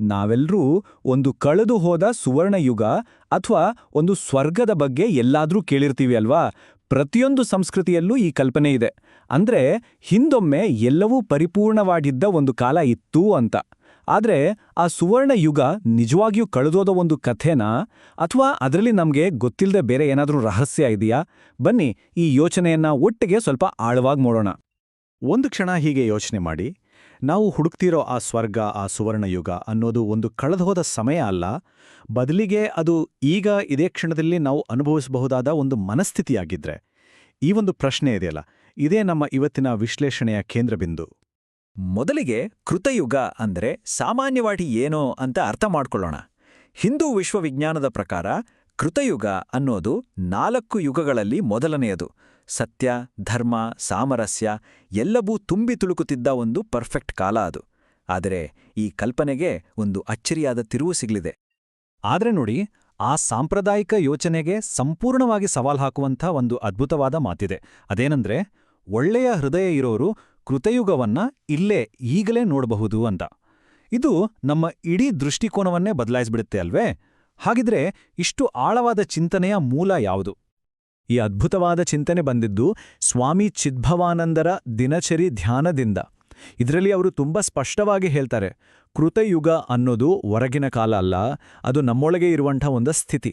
ನಾವೆಲ್ಲರೂ ಒಂದು ಕಳೆದು ಹೋದ ಸುವರ್ಣಯುಗ ಅಥವಾ ಒಂದು ಸ್ವರ್ಗದ ಬಗ್ಗೆ ಎಲ್ಲಾದ್ರೂ ಕೇಳಿರ್ತೀವಿ ಅಲ್ವಾ? ಪ್ರತಿಯೊಂದು ಸಂಸ್ಕೃತಿಯಲ್ಲೂ ಈ ಕಲ್ಪನೆ ಇದೆ. ಅಂದ್ರೆ ಹಿಂದೊಮ್ಮೆ ಎಲ್ಲವೂ ಪರಿಪೂರ್ಣವಾಗಿದ್ದ ಒಂದು ಕಾಲ ಇತ್ತು ಅಂತ. ಆದ್ರೆ ಆ ಸುವರ್ಣ ಯುಗ ನಿಜವಾಗಿಯೂ ಕಳೆದೋದ ಒಂದು ಕಥೆನಾ? ಅಥವಾ ಅದರಲ್ಲಿ ನಮ್ಗೆ ಗೊತ್ತಿಲ್ಲದೆ ಬೇರೆ ಏನಾದರೂ ರಹಸ್ಯ ಇದೆಯಾ? ಬನ್ನಿ ಈ ಯೋಚನೆಯನ್ನ ಒಟ್ಟಿಗೆ ಸ್ವಲ್ಪ ಆಳವಾಗಿ ನೋಡೋಣ. ಒಂದು ಕ್ಷಣ ಹೀಗೆ ಯೋಚನೆ ಮಾಡಿ. ನಾವು ಹುಡುಕ್ತಿರೋ ಆ ಸ್ವರ್ಗ, ಆ ಸುವರ್ಣಯುಗ ಅನ್ನೋದು ಒಂದು ಕಳೆದುಹೋದ ಸಮಯ ಅಲ್ಲ. ಬದಲಿಗೆ ಅದು ಈಗ ಇದೇ ಕ್ಷಣದಲ್ಲಿ ನಾವು ಅನುಭವಿಸಬಹುದಾದ ಒಂದು ಮನಸ್ಥಿತಿಯಾಗಿದ್ರೆ. ಈ ಒಂದು ಪ್ರಶ್ನೆ ಇದೆಯಲ್ಲ, ಇದೇ ನಮ್ಮ ಇವತ್ತಿನ ವಿಶ್ಲೇಷಣೆಯ ಕೇಂದ್ರಬಿಂದು. ಮೊದಲಿಗೆ ಕೃತಯುಗ ಅಂದ್ರೆ ಸಾಮಾನ್ಯವಾಗಿ ಏನೋ ಅಂತ ಅರ್ಥ ಮಾಡ್ಕೊಳ್ಳೋಣ. ಹಿಂದೂ ವಿಶ್ವವಿಜ್ಞಾನದ ಪ್ರಕಾರ ಕೃತಯುಗ ಅನ್ನೋದು ನಾಲ್ಕು ಯುಗಗಳಲ್ಲಿ ಮೊದಲನೆಯದು. ಸತ್ಯ, ಧರ್ಮ, ಸಾಮರಸ್ಯ ಎಲ್ಲವೂ ತುಂಬಿ ತುಳುಕುತ್ತಿದ್ದ ಒಂದು ಪರ್ಫೆಕ್ಟ್ ಕಾಲ ಅದು. ಆದರೆ ಈ ಕಲ್ಪನೆಗೆ ಒಂದು ಅಚ್ಚರಿಯಾದ ತಿರುವು ಸಿಗಲಿದೆ. ಆದರೆ ನೋಡಿ, ಆ ಸಾಂಪ್ರದಾಯಿಕ ಯೋಚನೆಗೆ ಸಂಪೂರ್ಣವಾಗಿ ಸವಾಲ್ ಹಾಕುವಂಥ ಒಂದು ಅದ್ಭುತವಾದ ಮಾತಿದೆ. ಅದೇನಂದ್ರೆ, ಒಳ್ಳೆಯ ಹೃದಯ ಇರೋರು ಕೃತಯುಗವನ್ನ ಇಲ್ಲೇ ಈಗಲೇ ನೋಡಬಹುದು ಅಂತ. ಇದು ನಮ್ಮ ಇಡೀ ದೃಷ್ಟಿಕೋನವನ್ನೇ ಬದಲಾಯಿಸ್ಬಿಡುತ್ತೆ ಅಲ್ವೇ? ಹಾಗಿದ್ರೆ ಇಷ್ಟು ಆಳವಾದ ಚಿಂತನೆಯ ಮೂಲ ಯಾವುದು? ಈ ಅದ್ಭುತವಾದ ಚಿಂತನೆ ಬಂದಿದ್ದು ಸ್ವಾಮಿ ಚಿದ್ಭವಾನಂದರ ದಿನಚರಿ ಧ್ಯಾನದಿಂದ. ಇದರಲ್ಲಿ ಅವರು ತುಂಬಾ ಸ್ಪಷ್ಟವಾಗಿ ಹೇಳ್ತಾರೆ, ಕೃತಯುಗ ಅನ್ನೋದು ಹೊರಗಿನ ಕಾಲ ಅಲ್ಲ, ಅದು ನಮ್ಮೊಳಗೆ ಇರುವಂಥ ಒಂದು ಸ್ಥಿತಿ.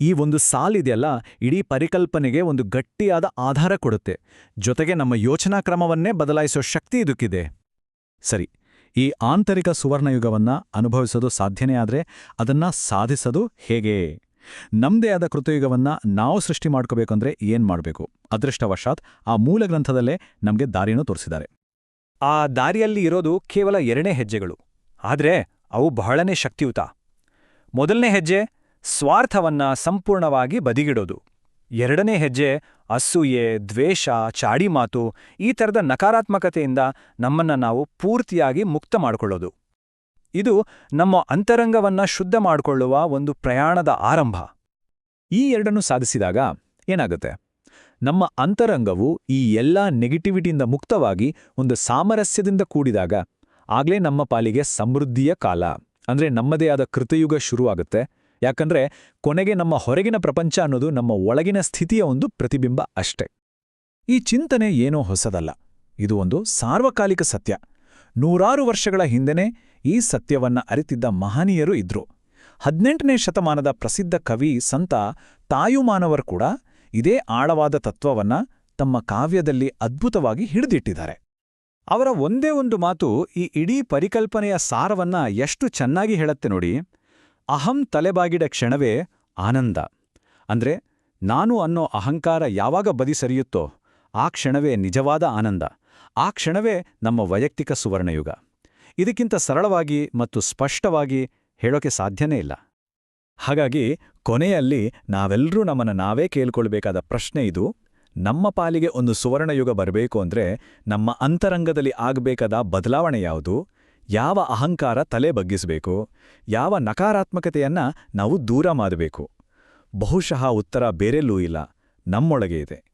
ಈ ಒಂದು ಸಾಲಿದೆಯಲ್ಲ ಇಡೀ ಪರಿಕಲ್ಪನೆಗೆ ಒಂದು ಗಟ್ಟಿಯಾದ ಆಧಾರ ಕೊಡುತ್ತೆ. ಜೊತೆಗೆ ನಮ್ಮ ಯೋಚನಾ ಕ್ರಮವನ್ನೇ ಬದಲಾಯಿಸೋ ಶಕ್ತಿ ಇದಕ್ಕಿದೆ. ಸರಿ, ಈ ಆಂತರಿಕ ಸುವರ್ಣಯುಗವನ್ನ ಅನುಭವಿಸೋದು ಸಾಧ್ಯನೇ ಆದ್ರೆ ಅದನ್ನ ಸಾಧಿಸೋದು ಹೇಗೆ? ನಮ್ದೇ ಆದ ಕೃತಯುಗವನ್ನು ನಾವು ಸೃಷ್ಟಿ ಮಾಡ್ಕೋಬೇಕಂದ್ರೆ ಏನ್ ಮಾಡಬೇಕು? ಅದೃಷ್ಟವಶಾತ್ ಆ ಮೂಲ ಗ್ರಂಥದಲ್ಲೇ ನಮಗೆ ದಾರಿಯನ್ನು ತೋರಿಸಿದ್ದಾರೆ. ಆ ದಾರಿಯಲ್ಲಿ ಇರೋದು ಕೇವಲ ಎರಡನೇ ಹೆಜ್ಜೆಗಳು. ಆದ್ರೆ ಅವು ಬಹಳನೇ ಶಕ್ತಿಯುತ. ಮೊದಲನೇ ಹೆಜ್ಜೆ, ಸ್ವಾರ್ಥವನ್ನ ಸಂಪೂರ್ಣವಾಗಿ ಬದಿಗಿಡೋದು. ಎರಡನೇ ಹೆಜ್ಜೆ, ಅಸೂಯೆ, ದ್ವೇಷ, ಚಾಡಿಮಾತು, ಈ ಥರದ ನಕಾರಾತ್ಮಕತೆಯಿಂದ ನಮ್ಮನ್ನ ನಾವು ಪೂರ್ತಿಯಾಗಿ ಮುಕ್ತ ಮಾಡಿಕೊಳ್ಳೋದು. ಇದು ನಮ್ಮ ಅಂತರಂಗವನ್ನ ಶುದ್ಧ ಮಾಡಿಕೊಳ್ಳುವ ಒಂದು ಪ್ರಯಾಣದ ಆರಂಭ. ಈ ಎರಡನ್ನು ಸಾಧಿಸಿದಾಗ ಏನಾಗುತ್ತೆ? ನಮ್ಮ ಅಂತರಂಗವು ಈ ಎಲ್ಲಾ ನೆಗೆಟಿವಿಟಿಯಿಂದ ಮುಕ್ತವಾಗಿ ಒಂದು ಸಾಮರಸ್ಯದಿಂದ ಕೂಡಿದಾಗ ಆಗ್ಲೇ ನಮ್ಮ ಪಾಲಿಗೆ ಸಮೃದ್ಧಿಯ ಕಾಲ, ಅಂದ್ರೆ ನಮ್ಮದೇ ಆದ ಕೃತಯುಗ ಶುರುವಾಗುತ್ತೆ. ಯಾಕಂದ್ರೆ ಕೊನೆಗೆ ನಮ್ಮ ಹೊರಗಿನ ಪ್ರಪಂಚ ಅನ್ನೋದು ನಮ್ಮ ಒಳಗಿನ ಸ್ಥಿತಿಯ ಒಂದು ಪ್ರತಿಬಿಂಬ ಅಷ್ಟೆ. ಈ ಚಿಂತನೆ ಏನೋ ಹೊಸದಲ್ಲ. ಇದು ಒಂದು ಸಾರ್ವಕಾಲಿಕ ಸತ್ಯ. ನೂರಾರು ವರ್ಷಗಳ ಹಿಂದೆನೇ ಈ ಸತ್ಯವನ್ನ ಅರಿತಿದ್ದ ಮಹನೀಯರು ಇದ್ರು. ಹದಿನೆಂಟನೇ ಶತಮಾನದ ಪ್ರಸಿದ್ಧ ಕವಿ ಸಂತ ತಾಯುಮಾನವರ್ ಕೂಡ ಇದೇ ಆಳವಾದ ತತ್ವವನ್ನ ತಮ್ಮ ಕಾವ್ಯದಲ್ಲಿ ಅದ್ಭುತವಾಗಿ ಹಿಡಿದಿಟ್ಟಿದ್ದಾರೆ. ಅವರ ಒಂದೇ ಒಂದು ಮಾತು ಈ ಇಡೀ ಪರಿಕಲ್ಪನೆಯ ಸಾರವನ್ನ ಎಷ್ಟು ಚೆನ್ನಾಗಿ ಹೇಳತ್ತೆ ನೋಡಿ, ಅಹಂ ತಲೆಬಾಗಿಡ ಕ್ಷಣವೇ ಆನಂದ. ಅಂದ್ರೆ ನಾನು ಅನ್ನೋ ಅಹಂಕಾರ ಯಾವಾಗ ಬದಿ ಸರಿಯುತ್ತೋ ಆ ಕ್ಷಣವೇ ನಿಜವಾದ ಆನಂದ. ಆ ಕ್ಷಣವೇ ನಮ್ಮ ವೈಯಕ್ತಿಕ ಸುವರ್ಣಯುಗ. ಇದಕ್ಕಿಂತ ಸರಳವಾಗಿ ಮತ್ತು ಸ್ಪಷ್ಟವಾಗಿ ಹೇಳೋಕೆ ಸಾಧ್ಯನೇ ಇಲ್ಲ. ಹಾಗಾಗಿ ಕೊನೆಯಲ್ಲಿ ನಾವೆಲ್ಲರೂ ನಮ್ಮನ್ನು ನಾವೇ ಕೇಳ್ಕೊಳ್ಬೇಕಾದ ಪ್ರಶ್ನೆ ಇದು, ನಮ್ಮ ಪಾಲಿಗೆ ಒಂದು ಸುವರ್ಣಯುಗ ಬರಬೇಕು ಅಂದ್ರೆ ನಮ್ಮ ಅಂತರಂಗದಲ್ಲಿ ಆಗಬೇಕಾದ ಬದಲಾವಣೆ ಯಾವುದು? ಯಾವ ಅಹಂಕಾರ ತಲೆ ಬಗ್ಗಿಸಬೇಕು? ಯಾವ ನಕಾರಾತ್ಮಕತೆಯನ್ನು ನಾವು ದೂರ ಮಾಡಬೇಕು? ಬಹುಶಃ ಉತ್ತರ ಬೇರೆಲ್ಲೂ ಇಲ್ಲ, ನಮ್ಮೊಳಗೆ ಇದೆ.